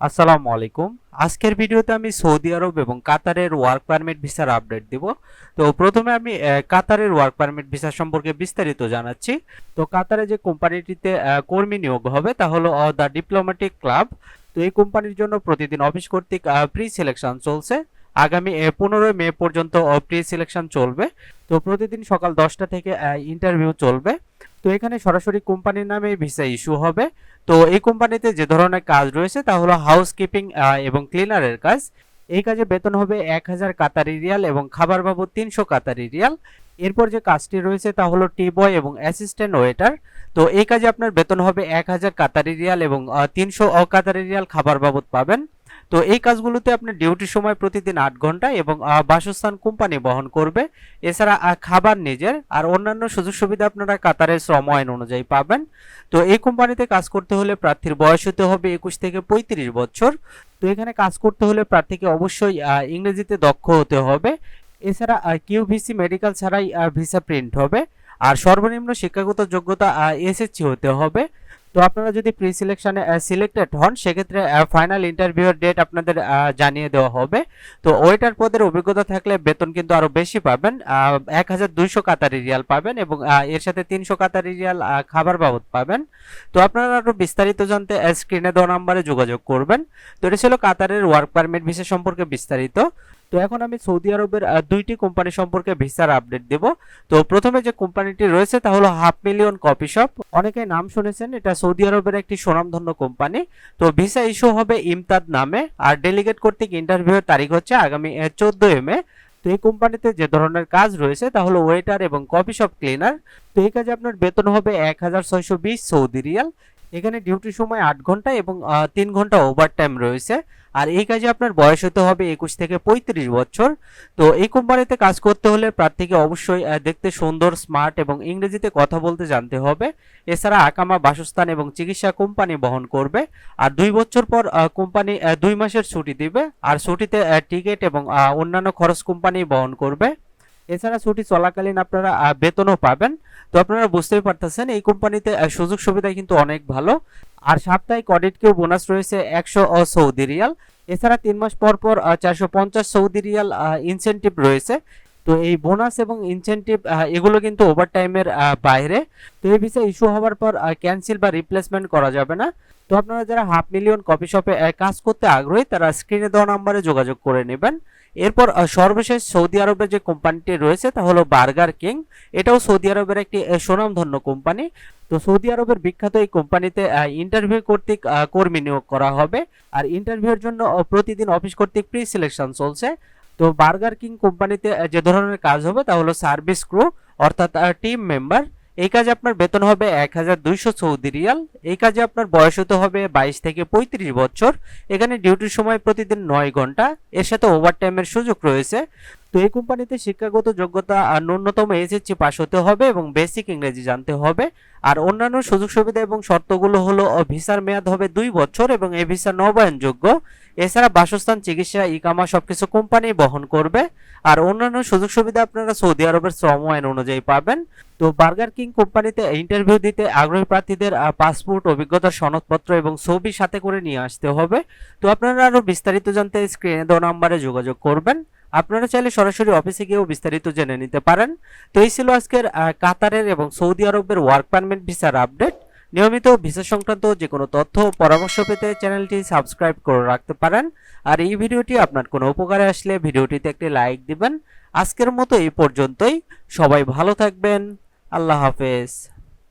আসসালামু আলাইকুম। আজকের ভিডিওতে আমি সৌদি আরব এবং কাতারের ওয়ার্ক পারমিট ভিসার আপডেট দিব। তো প্রথমে আমি কাতারের ওয়ার্ক পারমিট ভিসা সম্পর্কে বিস্তারিত জানাচ্ছি। তো কাতারে যে কোম্পানিটিতে কর্মী নিয়োগ হবে তা হলো দ্য ডিপ্লোম্যাটিক ক্লাব তো এই কোম্পানির জন্য প্রতিদিন অফিস কর্তৃক প্রি সিলেকশন চলছে। আগামী পনেরোই মে পর্যন্ত প্রি সিলেকশন চলবে। তো প্রতিদিন সকাল দশটা থেকে ইন্টারভিউ চলবে। তো এখানে সরাসরি কোম্পানির নামে ভিসা ইস্যু হবে। তো এই কোম্পানিতে যে ধরনের কাজ রয়েছে তা হলো হাউসকিপিং এবং ক্লিনারের কাজ। এই কাজে বেতন হবে এক হাজার কাতারি রিয়াল এবং খাবার বাবদ তিনশো কাতারি রিয়াল। এরপর যে কাজটি রয়েছে তা হলো টি বয় এবং অ্যাসিস্ট্যান্ট ওয়েটার তো এই কাজে আপনার বেতন হবে এক হাজার কাতারি রিয়াল এবং তিনশো কাতারি রিয়াল খাবার বাবদ পাবেন। তো এই কাজগুলোতে আপনার ডিউটির সময় প্রতিদিন আট ঘণ্টা এবং বাসস্থান কোম্পানি বহন করবে। এছাড়া খাবার নিজের আর অন্যান্য সুযোগ সুবিধা আপনারা কাতারের শ্রম আইন অনুযায়ী পাবেন। তো এই কোম্পানিতে কাজ করতে হলে প্রার্থীর বয়স হতে হবে একুশ থেকে পঁয়ত্রিশ বছর। তো এখানে কাজ করতে হলে প্রার্থীকে অবশ্যই ইংরেজিতে দক্ষ হতে হবে। এছাড়া কিউভিসি মেডিকেল ছাড়াই ভিসা প্রিন্ট হবে। আর সর্বনিম্ন শিক্ষাগত যোগ্যতা এসএসসি হতে হবে। তো আপনারা যদি প্রি সিলেকশনে সিলেক্টেড হন, সেক্ষেত্রে ফাইনাল ইন্টারভিউয়ের ডেট আপনাদের জানিয়ে দেওয়া হবে। তো ওয়েটার পদের অভিজ্ঞতা থাকলে বেতন কিন্তু আরও বেশি পাবেন এক হাজার দুইশো কাতারি রিয়াল পাবেন এবং এর সাথে তিনশো কাতারি রিয়াল খাবার বাবদ পাবেন। তো আপনারা আরও বিস্তারিত জানতে স্ক্রিনে দেওয়া নাম্বারে যোগাযোগ করবেন। তো এটা ছিল কাতারের ওয়ার্ক পারমিট ভিসা সম্পর্কে বিস্তারিত। তো এখন আমি সৌদি আরবের দুইটি কোম্পানি সম্পর্কে ভিসার আপডেট দেব। তো প্রথমে যে কোম্পানিটি রয়েছে তা হলো হাফ মিলিয়ন কপি শপ। অনেকে নাম শুনেছেন, এটা সৌদি আরবের একটি সুনামধন্য কোম্পানি তো ভিসা ইস্যু হবে ইমতাদ নামে, আর ডেলিগেট কর্তৃক ইন্টারভিউয়ের তারিখ হচ্ছে আগামী চোদ্দই মে। তো এই কোম্পানিতে যে ধরনের কাজ রয়েছে তা হলো ওয়েটার এবং কফি শপ ক্লিনার তো এই কাজে আপনার বেতন হবে এক হাজার ছয়শো বিশ সৌদি রিয়াল। এখানে ডিউটির সময় আট ঘণ্টা এবং তিন ঘণ্টা ওভার টাইম রয়েছে। আর এই কাজে আপনার বয়স হতে হবে একুশ থেকে পঁয়ত্রিশ বছর। তো এই কোম্পানিতে কাজ করতে হলে প্রার্থীকে অবশ্যই দেখতে সুন্দর স্মার্ট এবং ইংরেজিতে কথা বলতে জানতে হবে। এছাড়া আকামা বাসস্থান এবং চিকিৎসা কোম্পানি বহন করবে। আর দুই বছর পর কোম্পানি দুই মাসের ছুটি দিবে। আর ছুটিতে টিকিট এবং অন্যান্য খরচ কোম্পানি বহন করবে। এছাড়া ছুটি চলাকালীন আপনারা বেতনও পাবেন। তো আপনারা বুঝতেই পারতেছেন, এই কোম্পানিতে সুযোগ সুবিধা কিন্তু অনেক ভালো। আর সাপ্তাহিক অডিট কেউ বোনাস রয়েছে একশো সৌদি রিয়াল। এছাড়া তিন মাস পর পর চারশো পঞ্চাশ সৌদি রিয়াল ইনসেনটিভ রয়েছে। তো এই বোনাস এবং ইনসেনটিভ এগুলো কিন্তু ওভার টাইমের বাইরে। তো এই বিষয়ে ইস্যু হওয়ার পর ক্যান্সেল বা রিপ্লেসমেন্ট করা যাবে না। তো আপনারা যারা হাফ মিলিয়ন কপি শপে কাজ করতে আগ্রহী, তারা স্ক্রিনে দেওয়া নাম্বারে যোগাযোগ করে নেবেন। এরপর সর্বশেষ সৌদি আরবের যে কোম্পানিটি রয়েছে, তা হলো বার্গার কিং। এটাও সৌদি আরবের একটি সুনামধন্য কোম্পানি। তো সৌদি আরবের বিখ্যাত এই কোম্পানিতে ইন্টারভিউ কর্তৃক কর্মী নিয়োগ করা হবে। আর ইন্টারভিউর জন্য প্রতিদিন অফিস কর্তৃক প্রি সিলেকশন চলছে। তো বার্গার কিং কোম্পানিতে যে ধরনের কাজ হবে, তা হলো সার্ভিস ক্রু অর্থাৎ টিম মেম্বার এই কাজে আপনার বেতন হবে এক হাজার দুইশো সৌদি রিয়াল। এই কাজে আপনার বয়স হতে হবে বাইশ থেকে পঁয়ত্রিশ বছর। এখানে ডিউটির সময় প্রতিদিন নয় ঘণ্টা। এর সাথে ওভারটাইমের সুযোগ রয়েছে। তো এই কোম্পানিতে শিক্ষাগত যোগ্যতা আর ন্যূনতম এসএসসি পাস হতে হবে এবং বেসিক ইংরেজি জানতে হবে। আর অন্যান্য সুযোগ সুবিধা এবং শর্তগুলো হলো ভিসার মেয়াদ হবে দুই বছর এবং এই ভিসা নবায়নযোগ্য। এছাড়া বাসস্থান, চিকিৎসা, ইকামা সবকিছু কোম্পানি বহন করবে। আর অন্যান্য সুযোগ সুবিধা আপনারা সৌদি আরবের শ্রম আইন অনুযায়ী পাবেন। তো বার্গার কিং কোম্পানিতে ইন্টারভিউ দিতে আগ্রহী প্রার্থীদের পাসপোর্ট, অভিজ্ঞতার সনদপত্র এবং ছবি সাথে করে নিয়ে আসতে হবে। তো আপনারা আরও বিস্তারিত জানতে স্ক্রিনে দেওয়া নাম্বারে যোগাযোগ করবেন। আপনারা চাইলে সরাসরি অফিসে গিয়েও বিস্তারিত জেনে নিতে পারেন। তো এই ছিল আজকের কাতারের এবং সৌদি আরবের ওয়ার্ক পারমিট ভিসার আপডেট নিয়মিত ভিসা সংক্রান্ত যে কোনো তথ্য পরামর্শ পেতে চ্যানেলটি সাবস্ক্রাইব করে রাখতে পারেন। আর এই ভিডিওটি আপনার কোনো উপকারে আসলে ভিডিওটিতে একটি লাইক দিবেন। আজকের মতো এই পর্যন্তই। সবাই ভালো থাকবেন। আল্লাহ হাফেজ।